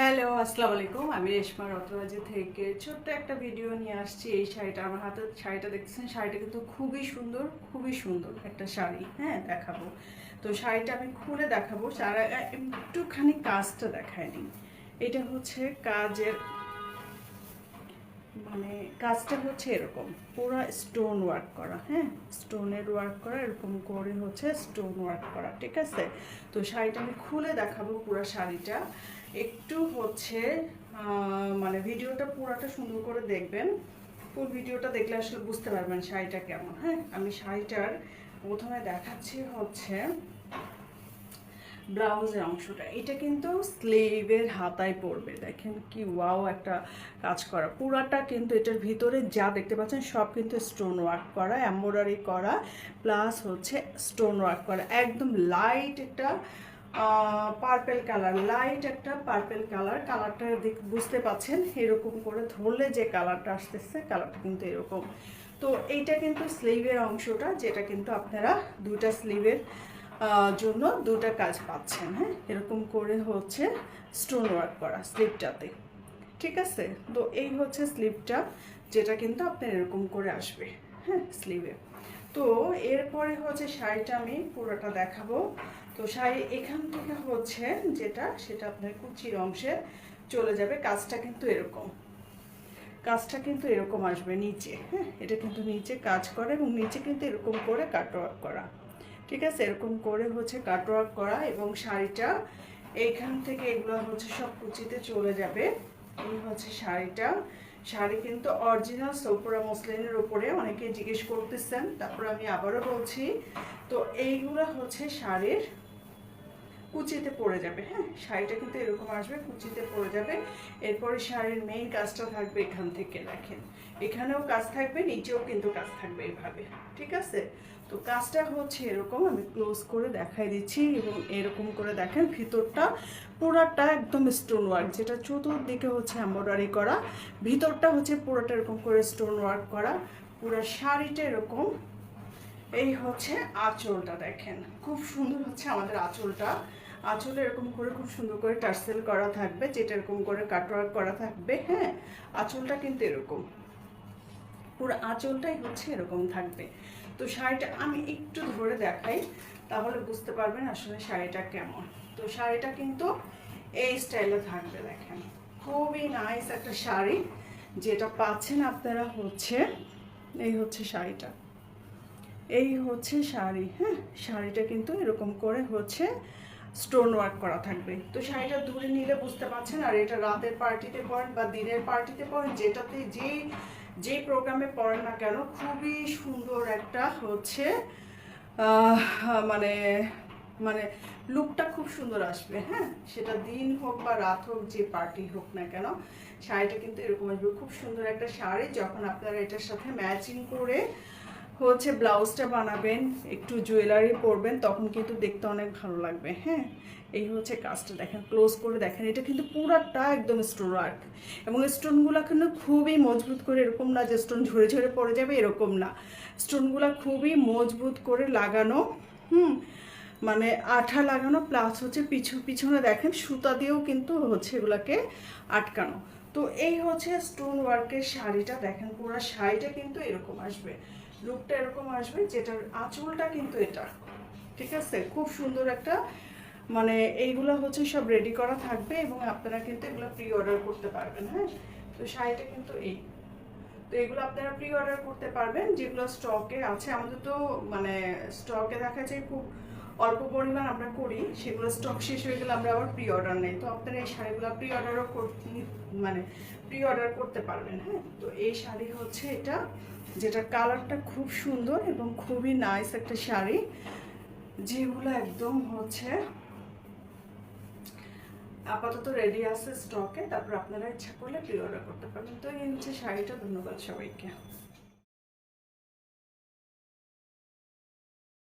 Hello, আসসালামু আলাইকুম। আমি রেশমা রত্নবাজি থেকে ছোট্ট একটা ভিডিও নিয়ে আসছি। এই শাড়িটা, আমার হাতে শাড়িটা দেখতেছেন, শাড়িটা কিন্তু খুবই সুন্দর খুবই সুন্দর একটা শাড়ি। হ্যাঁ দেখাবো। তো শাড়িটা আমি খুলে দেখাবো। সারা একটুখানি কাজটা দেখায়নি এটা হচ্ছে কাজের মানে কাজটা হচ্ছে এরকম, পুরো স্টোন ওয়ার্ক করা হ্যাঁ? স্টোনের ওয়ার্ক করা, এরকম করে হচ্ছে স্টোন ওয়ার্ক করা, ঠিক আছে? তো শাড়িটা আমি খুলে দেখাবো পুরো শাড়িটা। একটু হচ্ছে মানে ভিডিওটা পুরোটা সুন্দর করে দেখবেন। ফুল ভিডিওটা দেখলে আসলে বুঝতে পারবেন শাড়িটা কেমন হ্যাঁ? আমি শাড়িটার প্রথমে দেখাচ্ছি হচ্ছে ব্লাউজের অংশটা। এটা কিন্তু স্লিভের হাতায় পড়বে। দেখেন কি ওয়াও একটা কাজ করা। পুরাটা কিন্তু এটার ভিতরে যা দেখতে পাচ্ছেন সব কিন্তু স্টোন ওয়ার্ক করা এম্ব্রয়ডারি করা প্লাস হচ্ছে স্টোন ওয়ার্ক করা। একদম লাইট একটা পার্পেল কালার লাইট একটা পার্পেল কালার কালারটা দেখ বুঝতে পাচ্ছেন? এরকম করে ধরলে যে কালারটা আসতেছে কালারটা কিন্তু এরকম। তো এইটা কিন্তু স্লিভের অংশটা, যেটা কিন্তু আপনারা দুইটা স্লিভের জন্য দুটা কাজ পাচ্ছেন হ্যাঁ? এরকম করে হচ্ছে স্টোন ওয়ার্ক করা স্লিপটাতে ঠিক আছে? তো এই হচ্ছে স্লিপটা যেটা কিন্তু আপনার এরকম করে আসবে হ্যাঁ স্লিভে তো এরপরে হচ্ছে শাড়িটা আমি পুরোটা দেখাবো। তো শাড়ি এখান থেকে হচ্ছে যেটা, সেটা আপনার কুচির অংশে চলে যাবে। কাজটা কিন্তু এরকম। কাজটা কিন্তু এরকম আসবে নিচে হ্যাঁ? এটা কিন্তু নিচে কাজ করে এবং নিচে কিন্তু এরকম করে কাটওয়ার্ক করা। ঠিক আছে? এরকম করে হচ্ছে কাটওয়ার্ক করা এবং শাড়িটা এইখান থেকে এগুলো হচ্ছে সব কুচিতে চলে যাবে। এই হচ্ছে শাড়িটা। শাড়ি কিন্তু অরিজিনাল সোপরা মসলিনের উপরে অনেকে জিজ্ঞেস করতেছেন, তারপর আমি আবারও বলছি। তো এইগুলো হচ্ছে শাড়ির কুচিতে পড়ে যাবে হ্যাঁ? শাড়িটা কিন্তু এরকম আসবে, কুচিতে পড়ে যাবে। এরপরে শাড়ির মেইন কাজটা থাকবে এখান থেকে, দেখেন। এখানেও কাজ থাকবে, নিচেও কিন্তু কাজ থাকবে এইভাবে ঠিক আছে? তো কাজটা হচ্ছে এরকম, আমি ক্লোজ করে দেখাই দিচ্ছি এবং এরকম করে দেখেন, ভিতরটা পুরাটা একদম স্টোন ওয়ার্ক যেটা চতুর্দিকে হচ্ছে এম্ব্রয়ডারি করা, ভিতরটা হচ্ছে পুরোটা এরকম করে স্টোন ওয়ার্ক করা, পুরো শাড়িটা এরকম। এই হচ্ছে আঁচলটা, দেখেন। খুব সুন্দর হচ্ছে আমাদের আঁচলটা। আঁচলে এরকম করে খুব সুন্দর করে টার্সেল করা থাকবে, যেটা এরকম করে কাটওয়ার্ক করা থাকবে হ্যাঁ? আঁচলটা কিন্তু এরকম। পুরো আঁচলটাই হচ্ছে এরকম থাকবে। তো শাড়িটা আমি একটু ধরে দেখাই, তাহলে বুঝতে পারবেন আসলে শাড়িটা কেমন। তো শাড়িটা কিন্তু এই স্টাইলে থাকবে, দেখেন। খুবই নাইস একটা শাড়ি, যেটা পাচ্ছেন আপনারা হচ্ছে, এই হচ্ছে শাড়িটা। এই হচ্ছে শাড়ি হ্যাঁ? শাড়িটা কিন্তু এরকম করে হচ্ছে স্টোন ওয়ার্ক করা থাকবে। তো শাড়িটা দূরে নিলে বুঝতে পারছেন, আর এটা রাতের পার্টিতে পরেন বা দিনের পার্টিতে পরেন, যেটাতে যেই যে প্রোগ্রামে পড়েন না কেন, খুবই সুন্দর একটা হচ্ছে মানে মানে লুকটা খুব সুন্দর আসবে হ্যাঁ? সেটা দিন হোক বা রাত হোক, যে পার্টি হোক না কেন, শাড়িটা কিন্তু এরকম আসবে। খুব সুন্দর একটা শাড়ি, যখন আপনারা এটার সাথে ম্যাচিং করে হচ্ছে ব্লাউজটা বানাবেন, একটু জুয়েলারি পরবেন, তখন কিন্তু দেখতে অনেক ভালো লাগবে হ্যাঁ? এই হচ্ছে কাজটা, দেখেন ক্লোজ করে দেখেন, এটা কিন্তু পুরাটা একদম স্টোন ওয়ার্ক এবং স্টোনগুলো কিন্তু খুবই মজবুত করে, এরকম না যে স্টোন ঝরে ঝরে পড়ে যাবে, এরকম না। স্টোনগুলো খুবই মজবুত করে লাগানো, হুম? মানে আঠা লাগানো প্লাস হচ্ছে পিছু পিছনে দেখেন, সুতা দিয়েও কিন্তু হচ্ছে এগুলাকে আটকানো। তো এই হচ্ছে স্টোন ওয়ার্কের শাড়িটা, দেখেন, পুরো শাড়িটা কিন্তু এরকম আসবে। লুকটা এরকম আসবে যেটার আঁচলটা কিন্তু এটা। ঠিক আছে? খুব সুন্দর একটা মানে এইগুলো হচ্ছে সব রেডি করা থাকবে এবং আপনারা কিন্তু এগুলো প্রি অর্ডার করতে পারবেন হ্যাঁ? তো শাড়িটা কিন্তু এই। তো এগুলো আপনারা প্রি অর্ডার করতে পারবেন, যেগুলো স্টকে আছে। আমাদের তো মানে স্টকে দেখা যায় খুব অল্প পরিমাণ আমরা করি, সেগুলো স্টক শেষ হয়ে গেলে আমরা আবার প্রি অর্ডার নেই। তো আপনারা এই শাড়িগুলো প্রি অর্ডারও মানে প্রি অর্ডার করতে পারবেন হ্যাঁ? তো এই শাড়ি হচ্ছে এটা। যেটা কালারটা খুব সুন্দর এবং খুবই নাইস একটা শাড়ি, যেগুলো একদম হচ্ছে আপাতত রেডি আছে স্টকে তারপর আপনারা ইচ্ছা করলে প্রি অর্ডার করতে পারবেন। তো এই হচ্ছে শাড়িটা, ধন্যবাদ সবাইকে।